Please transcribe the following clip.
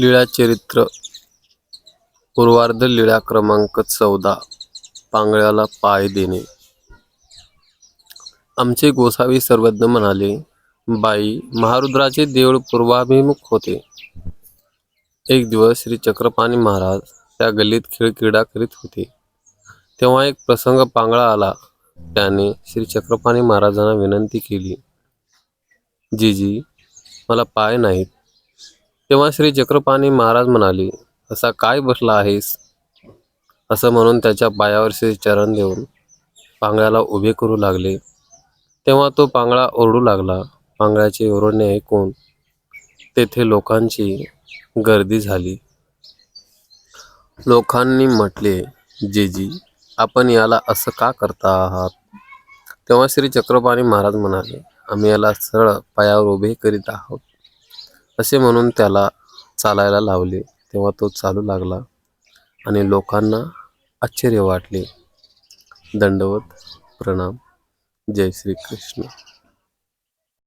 लीळा चरित्र. पूर्वार्ध लीळा क्रमांक चौदा. पांगळ्याला पाय देणे. आमचे गोसावी सर्वज्ञ म्हणाले बाई महारुद्राचे देऊळ पूर्वाभिमुख होते. एक दिवस श्री चक्रपाणी महाराज त्या गल्लीत खेळ क्रीडा करीत होते. तेव्हा एक प्रसंग पांगळा आला. त्याने श्री चक्रपाणी महाराजांना विनंती केली जीजी मला पाय नाहीत. तेव्हा श्री चक्रपाणी महाराज म्हणाले असा काय बसला आहेस? असं म्हणून त्याच्या पायावर श्री चरण देऊन पांगळ्याला उभे करू लागले. तेव्हा तो पांगळा ओरडू लागला. पांगळ्याचे ओरडणे ऐकून तेथे लोकांची गर्दी झाली. लोकांनी म्हटले जेजी आपण याला असं का करता आहात? तेव्हा श्री चक्रपाणी महाराज म्हणाले आम्ही याला सरळ पायावर उभे करीत आहोत. असे म्हणून त्याला चालायला लावले. तेव्हा तो चालू लागला आणि लोकांना आश्चर्य वाटले. दंडवत प्रणाम. जय श्री कृष्ण